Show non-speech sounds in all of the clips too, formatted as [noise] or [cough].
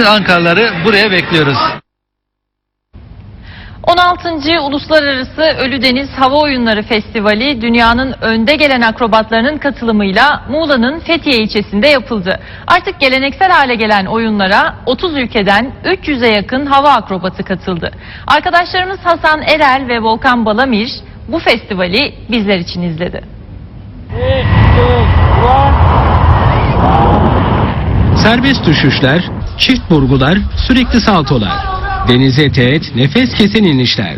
Bütün Ankaralıları buraya bekliyoruz. 16. Uluslararası Ölüdeniz Hava Oyunları Festivali dünyanın önde gelen akrobatlarının katılımıyla Muğla'nın Fethiye ilçesinde yapıldı. Artık geleneksel hale gelen oyunlara 30 ülkeden 300'e yakın hava akrobatı katıldı. Arkadaşlarımız Hasan Erel ve Volkan Balamir bu festivali bizler için izledi. Serbest düşüşler, çift vurgular, sürekli saltolar. Denize teğet, nefes kesen inişler.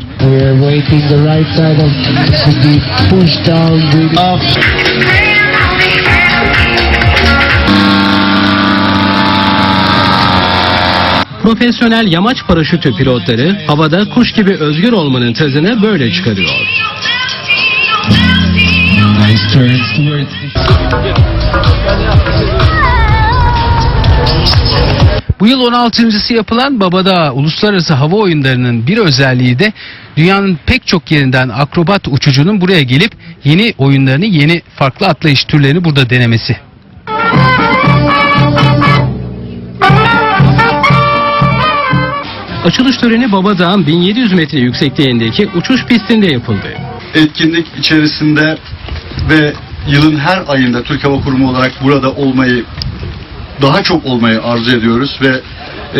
Up. Profesyonel yamaç paraşütü pilotları havada kuş gibi özgür olmanın tadını böyle çıkarıyor. Nice turn Bu yıl 16.sı yapılan Babadağ Uluslararası Hava Oyunları'nın bir özelliği de dünyanın pek çok yerinden akrobat uçucunun buraya gelip yeni oyunlarını, yeni farklı atlayış türlerini burada denemesi. Açılış töreni Babadağ'ın 1700 metre yüksekliğindeki uçuş pistinde yapıldı. etkinlik içerisinde ve yılın her ayında Türk Hava Kurumu olarak burada olmayı daha çok olmayı arzu ediyoruz ve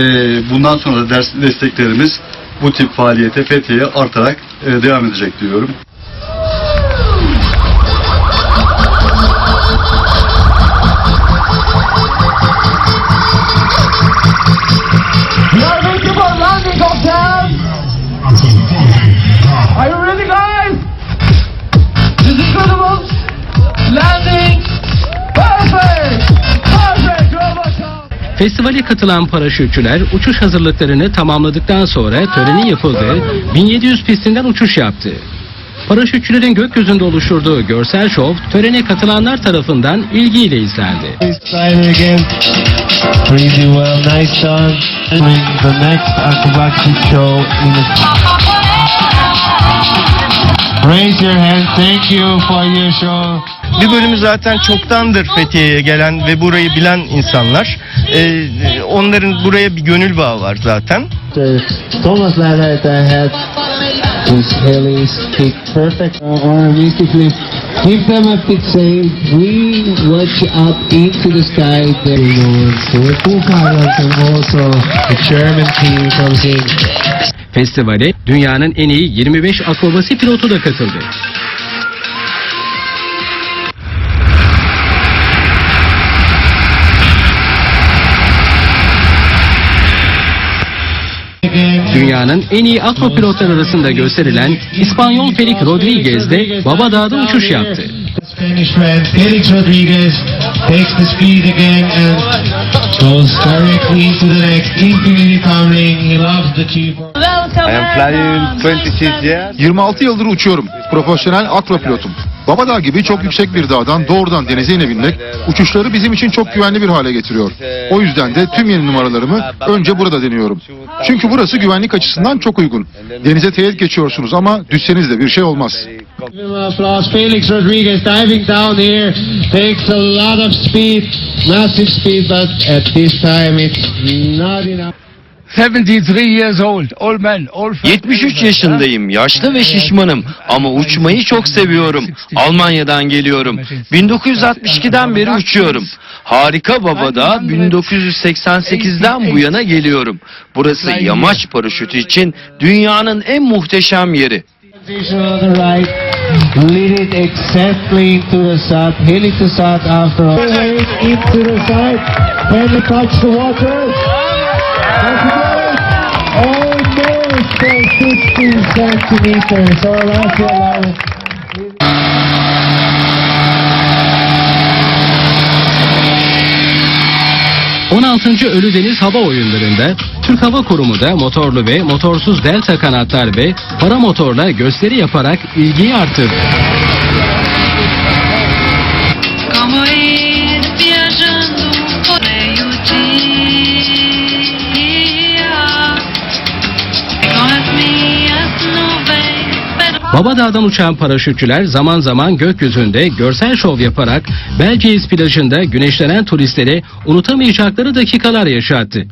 e, bundan sonra da ders, desteklerimiz bu tip faaliyete Fethiye'ye artarak e, devam edecek diyorum. Festivale katılan paraşütçüler uçuş hazırlıklarını tamamladıktan sonra törenin yapıldığı 1700 pistinden uçuş yaptı. Paraşütçülerin gökyüzünde oluşturduğu görsel şov törene katılanlar tarafından ilgiyle izlendi. Raise your hand. Thank you for your show. Bir bölümü zaten çoktandır Fethiye'ye gelen ve burayı bilen insanlar. Ee, onların buraya bir gönül bağı var zaten. Thomas Leonard had his Haley speak perfect uh, or basically give them a big say we watch up into the sky there you know pilots and also the German team comes in Festivale dünyanın en iyi 25 akrobasi pilotu da katıldı. Dünyanın en iyi akropilotlar arasında gösterilen İspanyol Felix Rodriguez de Babadağ'da uçuş yaptı. The Spanish man Felix Rodriguez takes the speed again and goes directly into the next infinity tumbling he loves the chief I am flying 26 years. 26 yıldır uçuyorum. Profesyonel akropilotum. Babadağ gibi çok yüksek bir dağdan doğrudan denize inebilmek uçuşları bizim için çok güvenli bir hale getiriyor. O yüzden de tüm yeni numaralarımı önce burada deniyorum. Çünkü burası güvenlik açısından çok uygun. Denize teğet geçiyorsunuz ama düşseniz de bir şey olmaz. Felix Rodriguez diving down here takes a lot of speed, massive speed, but at this time it's not enough. 73 years old, old man, old 73 yaşındayım, yaşlı ve şişmanım ama uçmayı çok seviyorum. Almanya'dan geliyorum. 1962'den beri uçuyorum. Harika Baba'da 1988'den bu yana geliyorum. Burası yamaç paraşütü için dünyanın en muhteşem yeri. Lead it exactly into the side, heel it to side after all. İnto the side, you touch the water? That's good. Almost for 60 centimeters, your line. ...16. 16. Ölüdeniz Hava Oyunları'nda Türk Hava Kurumu da motorlu ve motorsuz delta kanatlar ve paramotorla gösteri yaparak ilgiyi arttırdı. Babadağ'dan uçan paraşütçüler zaman zaman gökyüzünde görsel şov yaparak Belceğiz plajında güneşlenen turistlere unutamayacakları dakikalar yaşattı.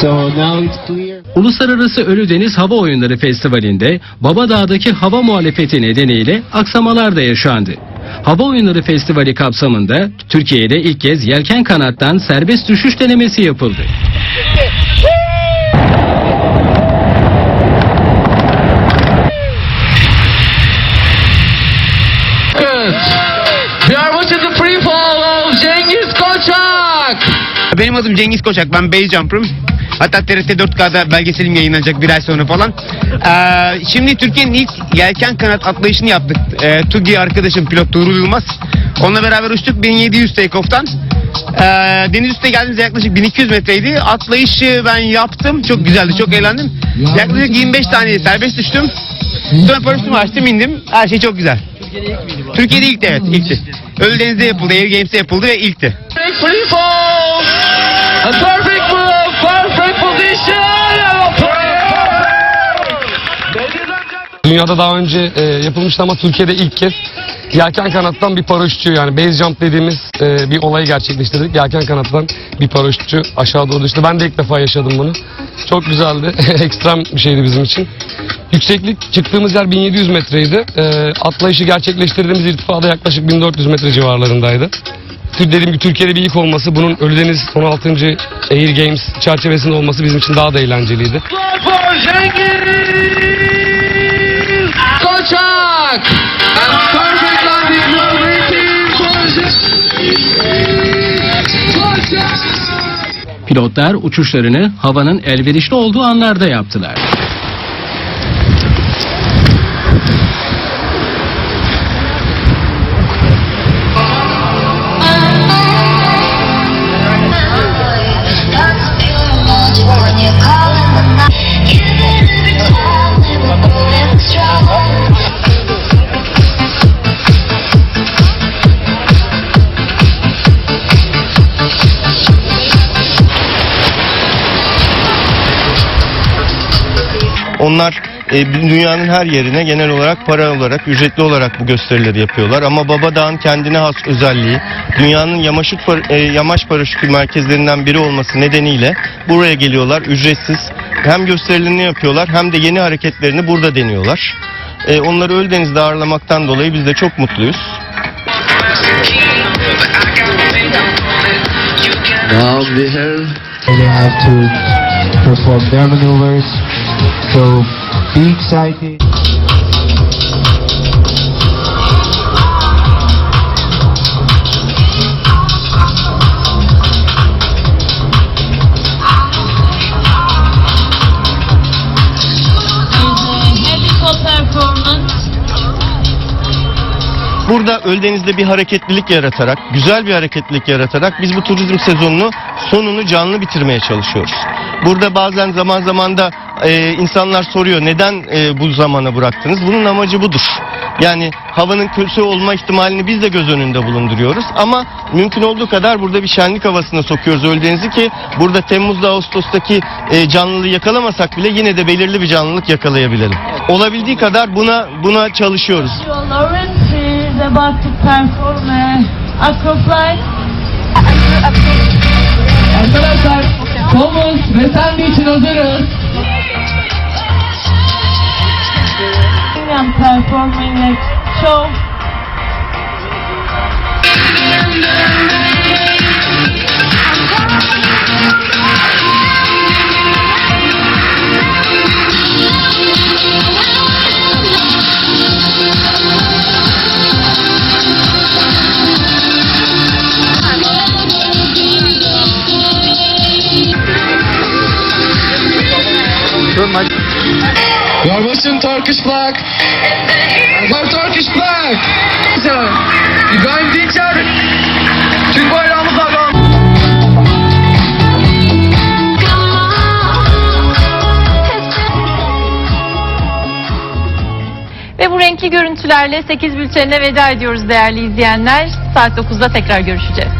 So now it's Uluslararası Ölüdeniz Hava Oyunları Festivali'nde Babadağ'daki hava muhalefeti nedeniyle aksamalar da yaşandı. Hava Oyunları Festivali kapsamında Türkiye'de ilk kez yelken kanattan serbest düşüş denemesi yapıldı. Benim adım Cengiz Koçak. Ben base jumper'ım. Hatta TRT 4K'da belgeselim yayınlanacak bir ay sonra falan. Ee, şimdi Türkiye'nin ilk yelken kanat atlayışını yaptık. Ee, TUGI arkadaşım pilot Tuğrul Yılmaz. Onunla beraber uçtuk 1700 take-off'tan. Ee, deniz üstüne geldiğimizde yaklaşık 1200 metreydi. Atlayışı ben yaptım. Çok güzeldi, çok eğlendim. Yaklaşık 25 tane serbest düştüm. Sonra paraşütümü açtım, indim. Her şey çok güzel. Türkiye'de ilkti evet, ilkti. Ölüdeniz'de yapıldı, Air Games'te yapıldı ve ilkti. Dünyada daha önce e, yapılmıştı ama Türkiye'de ilk kez yelken kanattan bir paraşütçü yani base jump dediğimiz e, bir olayı gerçekleştirdik. Yelken kanattan bir paraşütçü aşağı doğru düştü. Ben de ilk defa yaşadım bunu. Çok güzeldi. [laughs] Ekstrem bir şeydi bizim için. Yükseklik çıktığımız yer 1700 metreydi. E, atlayışı gerçekleştirdiğimiz irtifada yaklaşık 1400 metre civarlarındaydı. Dediğim gibi Türkiye'de bir ilk olması, bunun Ölüdeniz 16. Air Games çerçevesinde olması bizim için daha da eğlenceliydi. Pilotlar uçuşlarını havanın elverişli olduğu anlarda yaptılar. Onlar e, dünyanın her yerine genel olarak para olarak, ücretli olarak bu gösterileri yapıyorlar. Ama Babadağ'ın kendine has özelliği, dünyanın par- e, yamaç paraşütü merkezlerinden biri olması nedeniyle buraya geliyorlar ücretsiz. Hem gösterilerini yapıyorlar hem de yeni hareketlerini burada deniyorlar. E, onları Ölüdeniz'de ağırlamaktan dolayı biz de çok mutluyuz. They have to perform their maneuvers. So be excited. Burada Ölüdeniz'de bir hareketlilik yaratarak, güzel bir hareketlilik yaratarak biz bu turizm sezonunu sonunu canlı bitirmeye çalışıyoruz. Burada bazen zaman zaman da e, insanlar soruyor neden e, bu zamana bıraktınız? Bunun amacı budur. Yani havanın kötü olma ihtimalini biz de göz önünde bulunduruyoruz ama mümkün olduğu kadar burada bir şenlik havasına sokuyoruz Ölüdeniz'i ki burada Temmuz'da Ağustos'taki e, canlılığı yakalamasak bile yine de belirli bir canlılık yakalayabilelim. Olabildiği kadar buna buna çalışıyoruz. Arkadaşlar Thomas ve Sandy için hazırız. Show. Your Russian Turkish flag. Görüntülerle 8 bültenine veda ediyoruz değerli izleyenler. Saat 9'da tekrar görüşeceğiz.